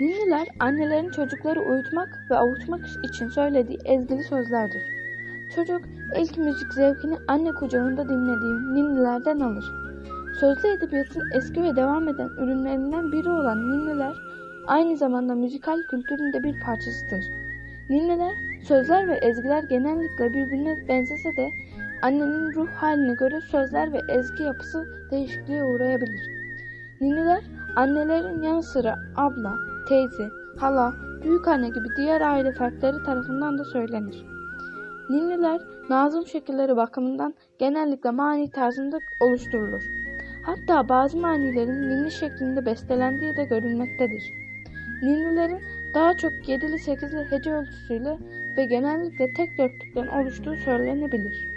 Ninniler annelerin çocukları uyutmak ve avutmak için söylediği ezgili sözlerdir. Çocuk ilk müzik zevkini anne kucağında dinlediği ninnilerden alır. Sözlü edebiyatın eski ve devam eden ürünlerinden biri olan ninniler aynı zamanda müzikal kültürün de bir parçasıdır. Ninniler, sözler ve ezgiler genellikle birbirine benzese de annenin ruh haline göre sözler ve ezgi yapısı değişikliğe uğrayabilir. Ninniler annelerin yanı sıra abla, teyze, hala, büyükanne gibi diğer aile fertleri tarafından da söylenir. Ninniler nazım şekilleri bakımından genellikle mani tarzında oluşturulur. Hatta bazı manilerin ninni şeklinde bestelendiği de görülmektedir. Ninnilerin daha çok 7'li 8'li hece ölçüsüyle ve genellikle tek dörtlükten oluştuğu söylenebilir.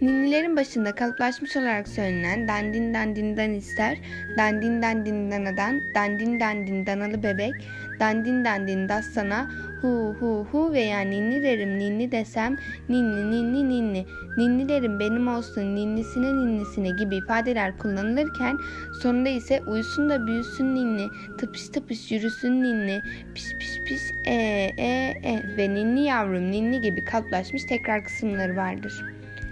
Ninnilerin başında kalıplaşmış olarak söylenen dandin dandindan ister, dandin dandin danadan, dandin dandin danalı bebek, dandin dandin dastana, hu hu hu veya ninni derim ninni desem, ninni ninni ninni, ninni derim benim olsun ninnisine ninnisine gibi ifadeler kullanılırken sonunda ise uyusun da büyüsün ninni, tıpış tıpış yürüsün ninni, piş piş piş e e e ve ninni yavrum ninni gibi kalıplaşmış tekrar kısımları vardır.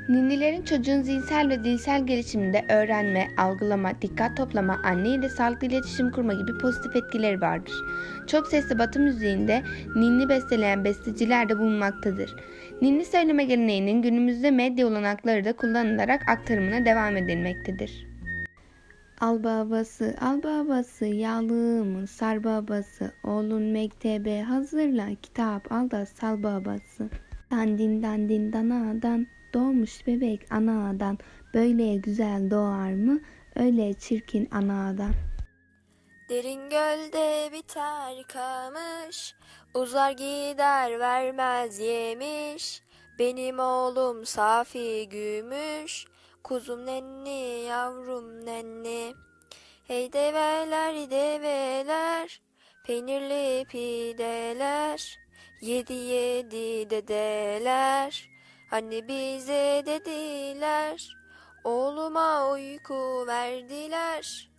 Ninnilerin çocuğun zihinsel ve dilsel gelişiminde öğrenme, algılama, dikkat toplama, anne ile sağlıklı iletişim kurma gibi pozitif etkileri vardır. Çok sesli batı müziğinde ninni besteleyen besteciler de bulunmaktadır. Ninni söyleme geleneğinin günümüzde medya olanakları da kullanılarak aktarımına devam edilmektedir. Al babası, al babası, yağlığımı sar babası, oğlun mektebe hazırla, kitap al da sal babası. Dandin dandin danadan, doğmuş bebek anadan, böyle güzel doğar mı, öyle çirkin anadan. Derin gölde biter kamış, uzar gider vermez yemiş. Benim oğlum safi gümüş, kuzum nenni yavrum nenni. Hey develer develer, peynirli pideler, yedi yedi dedeler. Hani bize dediler, oğluma uyku verdiler.